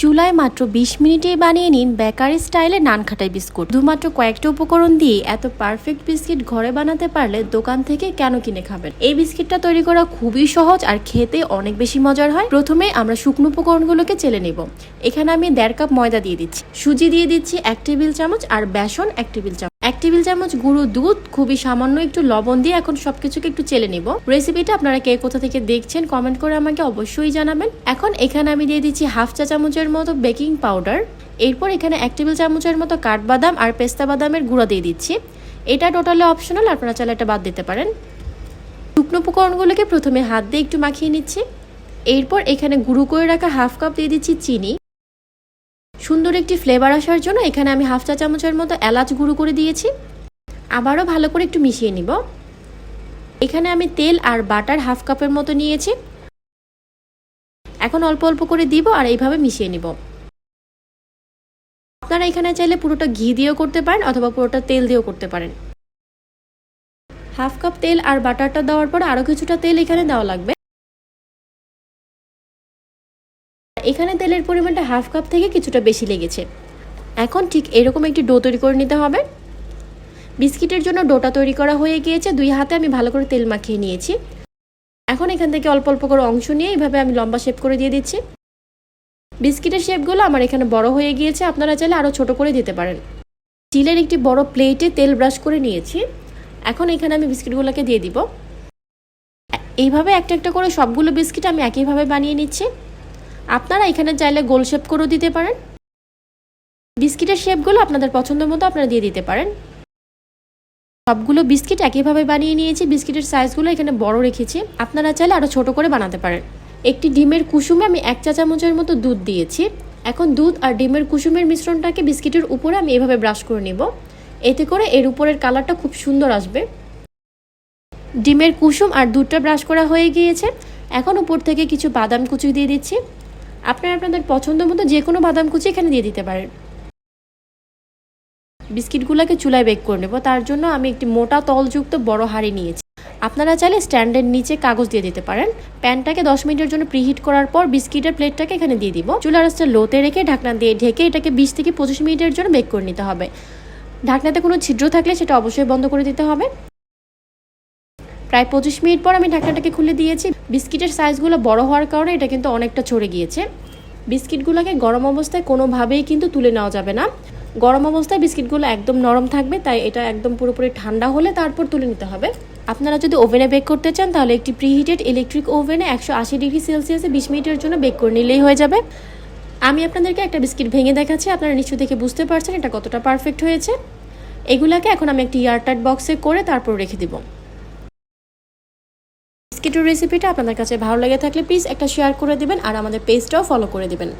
চুলায় মাত্র বিশ মিনিটেই বানিয়ে নিন বেকারি স্টাইলে নান খাটাই বিস্কুট। শুধুমাত্র কয়েকটা উপকরণ দিয়ে এত পারফেক্ট বিস্কিট ঘরে বানাতে পারলে দোকান থেকে কেন কিনে খাবেন? এই বিস্কিটটা তৈরি করা খুবই সহজ আর খেতে অনেক বেশি মজার হয়। প্রথমে আমরা শুকনো উপকরণগুলোকে চেলে নেব। এখানে আমি দেড় কাপ ময়দা দিয়ে দিচ্ছি। সুজি দিয়ে দিচ্ছি এক টেবিল চামচ আর বেসন এক টেবিল চামচ। এক টেবিল চামচ গুঁড়ো দুধ, খুবই সামান্য একটু লবণ দিয়ে এখন সবকিছুকে একটু চেলে নিব। রেসিপিটা আপনারা কে কোথা থেকে দেখছেন কমেন্ট করে আমাকে অবশ্যই জানাবেন। এখন এখানে আমি দিয়ে দিচ্ছি হাফ চা চামচের মতো বেকিং পাউডার এরপর এখানে এক টেবিল চামচের মতো কাঠবাদাম আর পেস্তা বাদামের গুঁড়ো দিয়ে দিচ্ছি। এটা টোটালি অপশনাল আপনারা চাইলে এটা বাদ দিতে পারেন। শুকনো উপকরণগুলোকে প্রথমে হাত দিয়ে একটু মাখিয়ে নিচ্ছি। এরপর এখানে গুঁড়ো করে রাখা হাফ কাপ দিয়ে দিচ্ছি চিনি। সুন্দর একটি ফ্লেভার আসার জন্য এখানে আমি হাফ চা চামচের মতো এলাচ গুঁড়ো করে দিয়েছি। আবারও ভালো করে একটু মিশিয়ে নিব। এখানে আমি তেল আর বাটার হাফ কাপের মতো নিয়েছি। এখন অল্প অল্প করে দিব আর এইভাবে মিশিয়ে নিব। আপনারা এখানে চাইলে পুরোটা ঘি দিয়েও করতে পারেন অথবা পুরোটা তেল দিয়েও করতে পারেন। হাফ কাপ তেল আর বাটারটা দেওয়ার পর আরও কিছুটা তেল এখানে দেওয়া লাগবে। এখানে তেলের পরিমাণটা হাফ কাপ থেকে কিছুটা বেশি লেগেছে। এখন ঠিক এরকম একটি ডো তৈরি করে নিতে হবে। বিস্কিটের জন্য ডোটা তৈরি করা হয়ে গিয়েছে। দুই হাতে আমি ভালো করে তেল মাখিয়ে নিয়েছি। এখন এখান থেকে অল্প অল্প করে অংশ নিয়ে এইভাবে আমি লম্বা শেপ করে দিয়ে দিচ্ছি। বিস্কিটের শেপগুলো আমার এখানে বড় হয়ে গিয়েছে। আপনারা চাইলে আরও ছোট করে দিতে পারেন। স্টিলের একটি বড় প্লেটে তেল ব্রাশ করে নিয়েছি। এখন এখানে আমি বিস্কিটগুলোকে দিয়ে দিব। এইভাবে একটা একটা করে সবগুলো বিস্কিট আমি একইভাবে বানিয়ে নিচ্ছি। আপনারা এখানে চাইলে গোল শেপ করেও দিতে পারেন। বিস্কিটের শেপগুলো আপনাদের পছন্দ মতো আপনারা দিয়ে দিতে পারেন। সবগুলো বিস্কিট একইভাবে বানিয়ে নিয়েছি। বিস্কিটের সাইজগুলো এখানে বড় রেখেছি। আপনারা চাইলে আরও ছোট করে বানাতে পারেন। একটি ডিমের কুসুমে আমি এক চা চামচের মতো দুধ দিয়েছি। এখন দুধ আর ডিমের কুসুমের মিশ্রণটাকে বিস্কিটের উপরে আমি এভাবে ব্রাশ করে নিব। এতে করে এর উপরের কালারটা খুব সুন্দর আসবে। ডিমের কুসুম আর দুধটা ব্রাশ করা হয়ে গিয়েছে। এখন উপর থেকে কিছু বাদাম কুচি দিয়ে দিচ্ছি। আপনারা আপনাদের পছন্দ মতো যে কোনো বাদাম কুচি এখানে দিয়ে দিতে পারেন। বিস্কিটগুলোকে চুলায় বেক করে নেব। তার জন্য আমি একটি মোটা তলযুক্ত বড় হাঁড়ি নিয়েছি। আপনারা চাইলে স্ট্যান্ডের নিচে কাগজ দিয়ে দিতে পারেন। প্যানটাকে দশ মিনিটের জন্য প্রিহিট করার পর বিস্কিটের প্লেটটাকে এখানে দিয়ে দিব। চুলার রাস্তা লোতে রেখে ঢাকনা দিয়ে ঢেকে এটাকে বিশ থেকে পঁচিশ মিনিটের জন্য বেক করে নিতে হবে। ঢাকনাতে কোনো ছিদ্র থাকলে সেটা অবশ্যই বন্ধ করে দিতে হবে। প্রায় পঁচিশ মিনিট পর আমি ঢাকনাটাকে খুলে দিয়েছি। বিস্কিটের সাইজগুলো বড় হওয়ার কারণে এটা কিন্তু অনেকটা ছড়ে গিয়েছে। বিস্কিটগুলোকে গরম অবস্থায় কোনোভাবেই কিন্তু তুলে নেওয়া যাবে না। গরম অবস্থায় বিস্কিটগুলো একদম নরম থাকবে, তাই এটা একদম পুরোপুরি ঠান্ডা হলে তারপর তুলে নিতে হবে। আপনারা যদি ওভেনে বেক করতে চান, তাহলে একটি প্রিহিটেড ইলেকট্রিক ওভেনে একশো আশি ডিগ্রি সেলসিয়াসে বিশ মিনিটের জন্য বেক করে নিলেই হয়ে যাবে। আমি আপনাদেরকে একটা বিস্কিট ভেঙে দেখাচ্ছি, আপনারা নিশ্চয়ই দেখে বুঝতে পারছেন এটা কতটা পারফেক্ট হয়েছে। এগুলাকে এখন আমি একটি এয়ারটাইট বক্সে করে তারপর রেখে দিব। বিস্কিটের রেসিপিটা আপনাদের কাছে ভালো লেগে থাকলে প্লিজ একটা শেয়ার করে দিবেন আর আমাদের পেজটাও ফলো করে দিবেন।